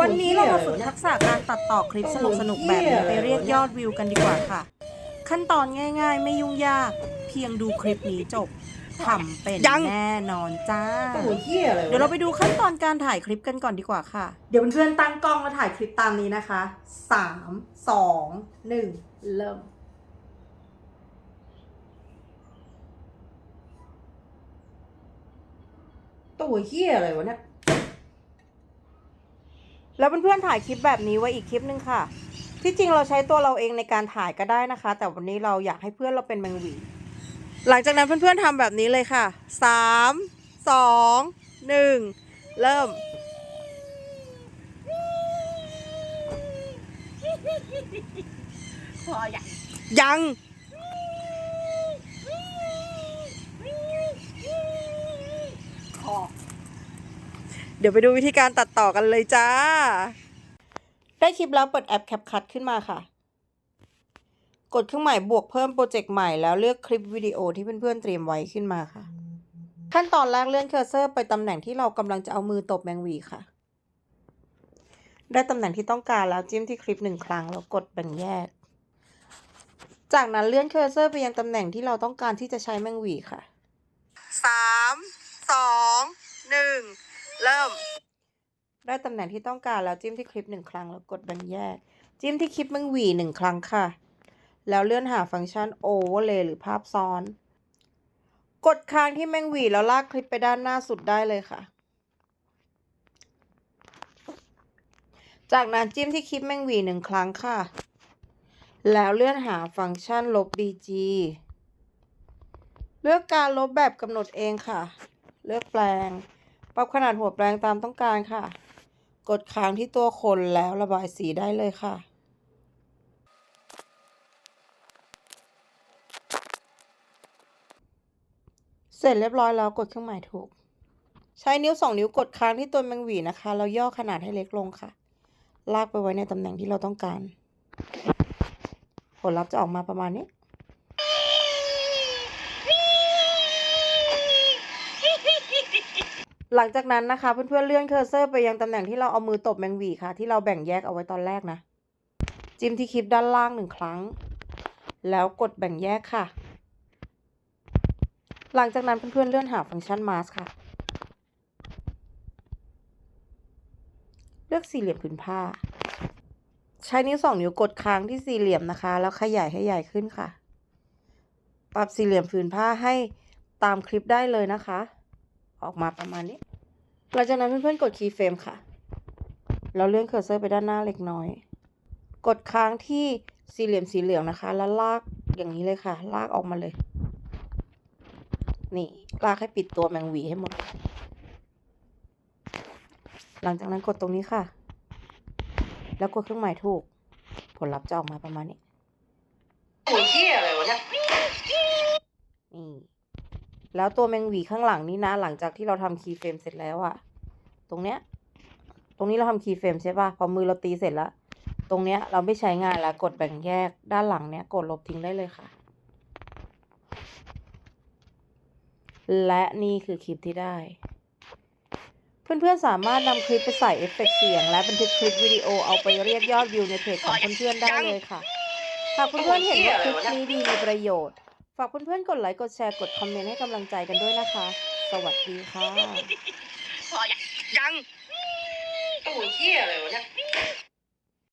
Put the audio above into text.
วันนี้เรามาฝึกทักษะการตัดต่อคลิปสนุกๆแบบนี้ไปเรียกยอดวิวกันดีกว่าค่ะ ขั้นตอนง่ายๆ ไม่ยุ่งยาก เพียงดูคลิปนี้จบทำเป็นยังแน่นอนจ้าตัวเหี้ยอะไรวะเดี๋ยวเราไปดูขั้นตอนการถ่ายคลิปกันก่อนดีกว่าค่ะ เดี๋ยวเพื่อนๆตั้งกล้องแล้วถ่ายคลิปตามนี้นะคะสามสองหนึ่งเริ่มตัวเหี้ยอะไรวะเนี่ย แล้วเพื่อนๆถ่ายคลิปแบบนี้ไว้อีกคลิปนึงค่ะ ที่จริงเราใช้ตัวเราเองในการถ่ายก็ได้นะคะ แต่วันนี้เราอยากให้เพื่อนเราเป็นแมงหวีหลังจากนั้นเพื่อนๆทำแบบนี้เลยค่ะสามสองหนึ่งเริ่ม พออย่างยัง คอ เดี๋ยวไปดูวิธีการตัดต่อกันเลยจ้า ได้คลิปแล้วเปิดแอป CapCut ขึ้นมาค่ะ กดเครื่องหมายบวกเพิ่มโปรเจกต์ใหม่แล้วเลือกคลิปวิดีโอที่เพื่อนๆเตรียมไว้ขึ้นมาค่ะ ขั้นตอนแรกเลื่อนเคอร์เซอร์ไปตำแหน่งที่เรากำลังจะเอามือตบแมงวีค่ะ ได้ตำแหน่งที่ต้องการแล้วจิ้มที่คลิปหนึ่งครั้งแล้วกดแบ่งแยก จากนั้นเลื่อนเคอร์เซอร์ไปยังตำแหน่งที่เราต้องการที่จะใช้แมงวีค่ะสามสองหนึ่ง เริ่ม ได้ตำแหน่งที่ต้องการแล้วจิ้มที่คลิปหนึ่งครั้งแล้วกดแบ่งแยก จิ้มที่คลิปแมงหวีหนึ่งครั้งค่ะ แล้วเลื่อนหาฟังก์ชัน Overlay หรือภาพซ้อน กดค้างที่แมงหวีแล้วลากคลิปไปด้านหน้าสุดได้เลยค่ะ จากนั้นจิ้มที่คลิปแมงหวีหนึ่งครั้งค่ะ แล้วเลื่อนหาฟังก์ชันลบ BG เลือกการลบแบบกำหนดเองค่ะ เลือกแปลง ปรับขนาดหัวแปลงตามต้องการค่ะ กดค้างที่ตัวคนแล้วระบายสีได้เลยค่ะเสร็จเรียบร้อยแล้วกดเครื่องหมายถูก ใช้นิ้วสองนิ้วกดค้างที่ตัวแมงหวีนะคะแล้วย่อขนาดให้เล็กลงค่ะ ลากไปไว้ในตำแหน่งที่เราต้องการ ผลลัพธ์จะออกมาประมาณนี้ หลังจากนั้นนะคะเพื่อนๆเลื่อนเคอร์เซอร์ไปยังตำแหน่งที่เราเอามือตบแมงวีค่ะ ที่เราแบ่งแยกเอาไว้ตอนแรกนะ จิ้มที่คลิปด้านล่างหนึ่งครั้ง แล้วกดแบ่งแยกค่ะ หลังจากนั้นเพื่อนๆเลื่อนหาฟังก์ชันมาสค่ะ เลือกสี่เหลี่ยมผืนผ้า ใช้นิ้วสองนิ้วกดค้างที่สี่เหลี่ยมนะคะ แล้วขยายให้ใหญ่ขึ้นค่ะ ปรับสี่เหลี่ยมผืนผ้าให้ตามคลิปได้เลยนะคะ ออกมาประมาณนี้ หลังจากนั้นเพื่อนๆกดคีย์เฟรมค่ะ แล้วเลื่อนเคอร์เซอร์ไปด้านหน้าเล็กน้อย กดค้างที่สี่เหลี่ยมสีเหลืองนะคะ แล้วลากอย่างนี้เลยค่ะ ลากออกมาเลย นี่ ลากให้ปิดตัวแมงหวีให้หมด หลังจากนั้นกดตรงนี้ค่ะ แล้วกดเครื่องหมายถูก ผลลัพธ์จะออกมาประมาณนี้ตัวเหี้ยอะไรวะเนี่ยนี่ แล้วตัวแมงหวีข้างหลังนี่นะ หลังจากที่เราทำคีย์เฟรมเสร็จแล้วอะตรงเนี้ย ตรงนี้เราทำคีย์เฟรมใช่ป่ะ พอมือเราตีเสร็จแล้ว ตรงเนี้ยเราไม่ใช้งานแล้วกดแบ่งแยกด้านหลังเนี้ยกดลบทิ้งได้เลยค่ะ และนี่คือคลิปที่ได้ เพื่อนๆสามารถนำคลิปไปใส่เอฟเฟกต์เสียง และบันทึกคลิปวิดีโอเอาไปเรียกยอดวิวในเพจของเพื่อนๆได้เลยค่ะหากเพื่อนๆเห็นว่าคลิปนี้ดีมีประโยชน์ ฝากเพื่อนๆ กดไลค์ กดแชร์ กดคอมเมนต์ให้กำลังใจกันด้วยนะคะ สวัสดีค่ะ พออย่างยัง ตัวเหี้ยอะไรวะเนี่ย